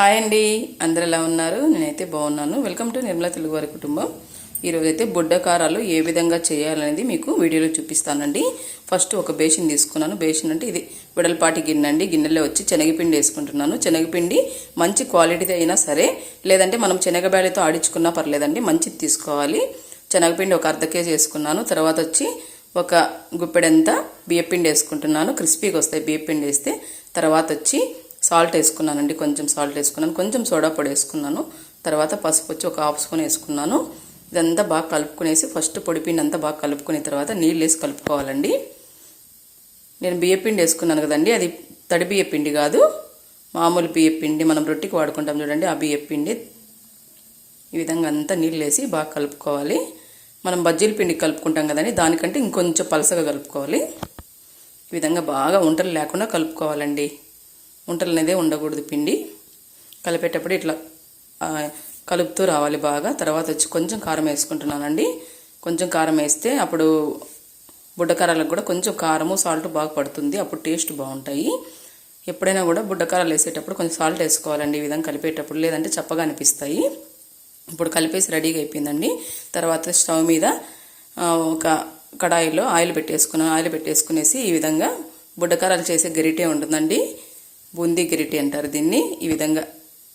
Hi అండి. అందరు ఎలా ఉన్నారు? నేనైతే బాగున్నాను. వెల్కమ్ టు నిర్మలా తెలుగు వారి కుటుంబం. ఈరోజు అయితే బుడ్డ కారాలు ఏ విధంగా చేయాలనేది మీకు వీడియోలో చూపిస్తానండి. ఫస్ట్ ఒక బేసిన్ తీసుకున్నాను. బేసిన్ అంటే ఇది విడలపాటి గిన్నె అండి. గిన్నెలో వచ్చి శనగపిండి వేసుకుంటున్నాను. శనగపిండి మంచి క్వాలిటీది అయినా సరే లేదంటే మనం శనగబేళతో ఆడించుకున్నా పర్లేదండి మంచిది తీసుకోవాలి. శనగపిండి ఒక అర్ధ కేజీ వేసుకున్నాను. తర్వాత వచ్చి ఒక గుప్పెడంతా బియ్యపిండి వేసుకుంటున్నాను. క్రిస్పీగా వస్తాయి బియ్యపిండి వేస్తే. తర్వాత వచ్చి సాల్ట్ వేసుకున్నానండి కొంచెం సాల్ట్ వేసుకున్నాను కొంచెం సోడా పొడి వేసుకున్నాను తర్వాత పసుపు వచ్చి ఒక హాఫ్ స్పూన్ వేసుకున్నాను. ఇదంతా బాగా కలుపుకునేసి ఫస్ట్ పొడిపిండి అంతా బాగా కలుపుకునే తర్వాత నీళ్ళు వేసి కలుపుకోవాలండి. నేను బియ్యపిండి వేసుకున్నాను కదండి అది తడి బియ్యపిండి కాదు మామూలు బియ్యపిండి మనం రొట్టికి వాడుకుంటాం చూడండి ఆ బియ్యపిండి ఈ విధంగా అంతా నీళ్ళు వేసి బాగా కలుపుకోవాలి. మనం బజ్జీల పిండి కలుపుకుంటాం కదండి దానికంటే ఇంకొంచెం పలసగా కలుపుకోవాలి. ఈ విధంగా బాగా ఉంటలు లేకుండా కలుపుకోవాలండి. ఉంటలు అనేదే ఉండకూడదు పిండి. కలిపేటప్పుడు ఇట్లా కలుపుతూ రావాలి బాగా. తర్వాత వచ్చి కొంచెం కారం వేసుకుంటున్నానండి. కొంచెం కారం వేస్తే అప్పుడు బుడ్డకారాలకు కూడా కొంచెం కారము సాల్ట్ బాగా పడుతుంది. అప్పుడు టేస్ట్ బాగుంటాయి. ఎప్పుడైనా కూడా బుడ్డకారాలు వేసేటప్పుడు కొంచెం సాల్ట్ వేసుకోవాలండి ఈ విధంగా కలిపేటప్పుడు. లేదంటే చప్పగా అనిపిస్తాయి. ఇప్పుడు కలిపేసి రెడీగా అయిపోయిందండి. తర్వాత స్టవ్ మీద ఒక కడాయిలో ఆయిల్ పెట్టేసుకున్నాను ఆయిల్ పెట్టేసుకునేసి ఈ విధంగా బుడ్డకారాలు చేసే గరిటే ఉంటుందండి. బూందీ గిరిటి అంటారు దీన్ని. ఈ విధంగా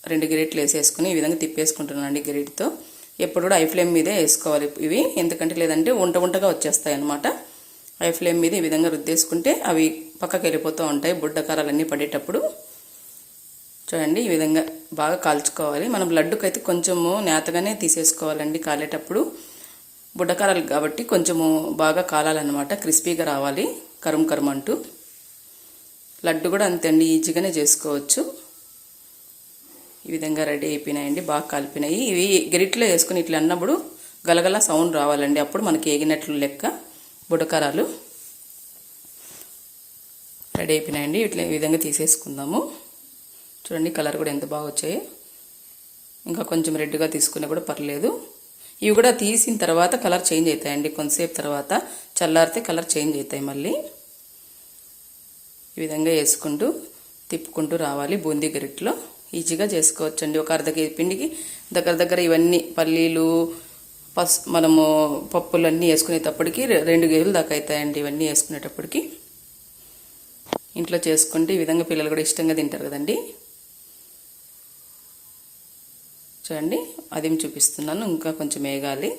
రెండు గిరిట్లు వేసేసుకుని ఈ విధంగా తిప్పేసుకుంటున్నానండి గిరిటితో. ఎప్పుడు కూడా ఐ ఫ్లేమ్ మీదే వేసుకోవాలి ఇవి. ఎందుకంటే లేదంటే ఉంట ఉంటగా వచ్చేస్తాయి అనమాట ఐ ఫ్లేమ్ మీద ఈ విధంగా రుద్దేసుకుంటే అవి పక్కకి వెళ్ళిపోతూ ఉంటాయి బుడ్డకారాలన్నీ పడేటప్పుడు. చూడండి ఈ విధంగా బాగా కాల్చుకోవాలి. మనం లడ్డుకైతే కొంచెము నేతగానే తీసేసుకోవాలండి కాలేటప్పుడు. బుడ్డకారాలు కాబట్టి కొంచెము బాగా కాలాలన్నమాట. క్రిస్పీగా రావాలి. కరుం కరుం అంటూ. లడ్డు కూడా అంతే అండి ఈజీగానే చేసుకోవచ్చు. ఈ విధంగా రెడీ అయిపోయినాయండి బాగా కలిపినాయి. ఇవి గరిట్లో వేసుకుని ఇట్లా అన్నప్పుడు గలగల సౌండ్ రావాలండి. అప్పుడు మనకి ఏగినట్లు లెక్క బుడకరాలు రెడీ అయిపోయినాయండి. ఇట్లా ఈ విధంగా తీసేసుకుందాము. చూడండి కలర్ కూడా ఎంత బాగా వచ్చాయి. ఇంకా కొంచెం రెడ్గా తీసుకున్నా కూడా పర్లేదు. ఇవి కూడా తీసిన తర్వాత కలర్ చేంజ్ అవుతాయండి. కొంతసేపు తర్వాత చల్లారితే కలర్ చేంజ్ అవుతాయి మళ్ళీ. ఈ విధంగా వేసుకుంటూ తిప్పుకుంటూ రావాలి. బూందీ గరిట్లో ఈజీగా చేసుకోవచ్చండి. ఒక అర్ధ కేజీ పిండికి దగ్గర దగ్గర ఇవన్నీ పల్లీలు పస్ మనము పప్పులు అన్నీ వేసుకునేటప్పటికి రెండు కేజీలు దాకా అవుతాయండి ఇవన్నీ వేసుకునేటప్పటికి. ఇంట్లో చేసుకుంటే ఈ విధంగా పిల్లలు కూడా ఇష్టంగా తింటారు కదండి. చూడండి అదేం చూపిస్తున్నాను. ఇంకా కొంచెం వేగాలి.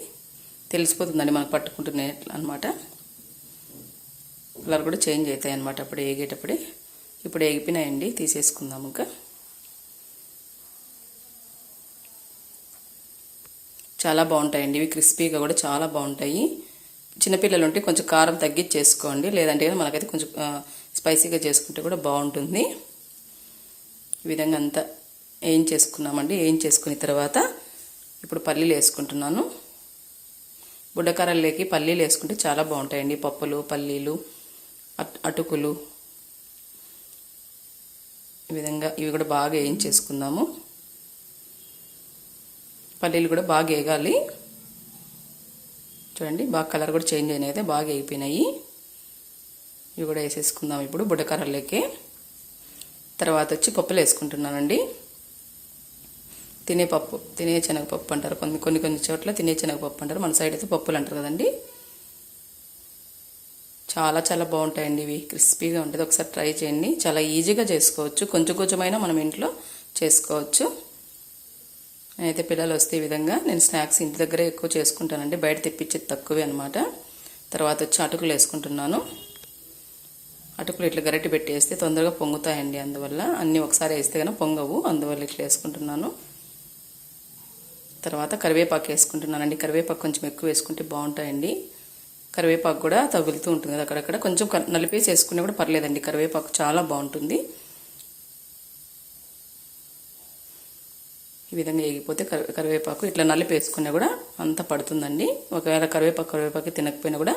తెలిసిపోతుందండి మనకు పట్టుకుంటున్నట్లు అనమాట కలర్ కూడా చేంజ్ అవుతాయి అన్నమాట. అప్పుడు వేగేటప్పుడే ఇప్పుడు వేగిపోయినాయండి తీసేసుకుందాం ఇంకా. చాలా బాగుంటాయండి. ఇవి క్రిస్పీగా కూడా చాలా బాగుంటాయి. చిన్నపిల్లలు ఉంటే కొంచెం కారం తగ్గించి చేసుకోండి లేదంటే మనకైతే కొంచెం స్పైసీగా చేసుకుంటే కూడా బాగుంటుంది. ఈ విధంగా అంతా ఏం చేసుకున్నామండి? ఏం చేసుకున్న తర్వాత ఇప్పుడు పల్లీలు వేసుకుంటున్నాను. బుడ్డకారల్లోకి పల్లీలు వేసుకుంటే చాలా బాగుంటాయండి. పప్పులు పల్లీలు అటుకులు. ఈ విధంగా ఇవి కూడా బాగా వేయించేసుకుందాము. పల్లీలు కూడా బాగా వేగాలి. చూడండి బాగా కలర్ కూడా చేంజ్ అయినాయి అయితే బాగా అయిపోయినాయి. ఇవి కూడా వేసేసుకుందాం ఇప్పుడు బుడకర్రలోకి తర్వాత వచ్చి పప్పులు వేసుకుంటున్నానండి. తినే పప్పు తినే శనగపప్పు అంటారు. కొన్ని కొన్ని కొన్ని చోట్ల తినే శనగపప్పు అంటారు. మన సైడ్ అయితే పప్పులు అంటారు కదండి. చాలా చాలా బాగుంటాయండి ఇవి. క్రిస్పీగా ఉంటుంది. ఒకసారి ట్రై చేయండి. చాలా ఈజీగా చేసుకోవచ్చు. కొంచెం కొంచెమైనా మనం ఇంట్లో చేసుకోవచ్చు. నేనైతే పిల్లలు వస్తే ఈ విధంగా నేను స్నాక్స్ ఇంటి దగ్గరే ఎక్కువ చేసుకుంటానండి. బయట తెప్పించేది తక్కువే అనమాట తర్వాత వచ్చి అటుకులు వేసుకుంటున్నాను. అటుకులు ఇట్లా గరిటె పెట్టి వేస్తే తొందరగా పొంగుతాయండి అందువల్ల. అన్నీ ఒకసారి వేస్తే కనుక పొంగవు. అందువల్ల ఇట్లా వేసుకుంటున్నాను. తర్వాత కరివేపాకు వేసుకుంటున్నానండి. కరివేపాకు కొంచెం ఎక్కువ వేసుకుంటే బాగుంటాయండి. కరివేపాకు కూడా తగులుతూ ఉంటుంది కదా అక్కడక్కడ. కొంచెం నలిపేసి వేసుకునే కూడా పర్లేదండి. కరివేపాకు చాలా బాగుంటుంది. ఈ విధంగా వేగిపోతే కరివేపాకు ఇట్లా నలిపి వేసుకున్నా కూడా అంత పడుతుందండి. ఒకవేళ కరివేపాకు కరివేపాకు తినకపోయినా కూడా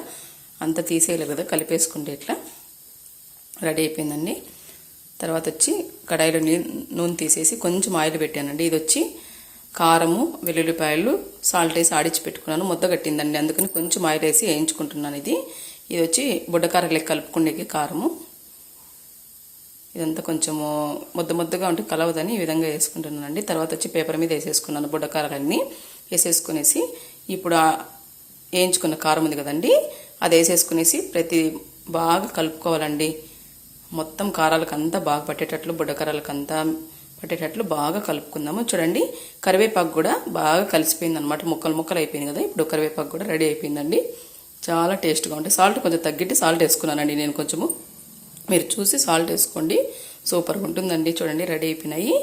అంత తీసేయలేదు కదా కలిపేసుకుంటే ఇట్లా. రెడీ అయిపోయిందండి. తర్వాత వచ్చి కడాయిలో నూనె తీసేసి కొంచెం ఆయిల్ పెట్టానండి. ఇది వచ్చి కారము వెల్లుల్లిపాయలు సాల్ట్ వేసి ఆడిచి పెట్టుకున్నాను. ముద్ద కట్టిందండి. అందుకని కొంచెం ఆయిల్ వేసి వేయించుకుంటున్నాను ఇది. ఇది వచ్చి బుడ్డకార లెక్క కలుపుకునేకి కారము. ఇదంతా కొంచెము ముద్ద ముద్దగా ఉంటే కలవదని ఈ విధంగా వేసుకుంటున్నానండి. తర్వాత వచ్చి పేపర్ మీద వేసేసుకున్నాను బుడ్డకారాలన్నీ. వేసేసుకునేసి ఇప్పుడు వేయించుకున్న కారం ఉంది కదండి. అది వేసేసుకునేసి ప్రతి బాగా కలుపుకోవాలండి. మొత్తం కారాలకు అంతా బాగా పట్టేటట్లు బుడ్డకారాలకు అంతా పట్టేటట్లు బాగా కలుపుకుందాము. చూడండి కరివేపాకు కూడా బాగా కలిసిపోయింది అనమాట ముక్కలు ముక్కలు అయిపోయింది కదా ఇప్పుడు కరివేపాకు కూడా రెడీ అయిపోయిందండి. చాలా టేస్ట్గా ఉంటుంది సాల్ట్ కొంచెం తగ్గిట్టి సాల్ట్ వేసుకున్నానండి నేను కొంచెము. మీరు చూసి సాల్ట్ వేసుకోండి. సూపర్గా ఉంటుందండి. చూడండి రెడీ అయిపోయినాయి.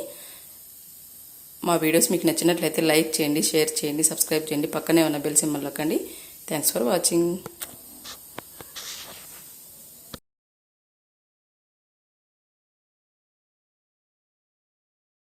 మా వీడియోస్ మీకు నచ్చినట్లయితే లైక్ చేయండి షేర్ చేయండి సబ్స్క్రైబ్ చేయండి. పక్కనే ఉన్న బెల్ సింబల్ నొక్కండి. Thanks for watching.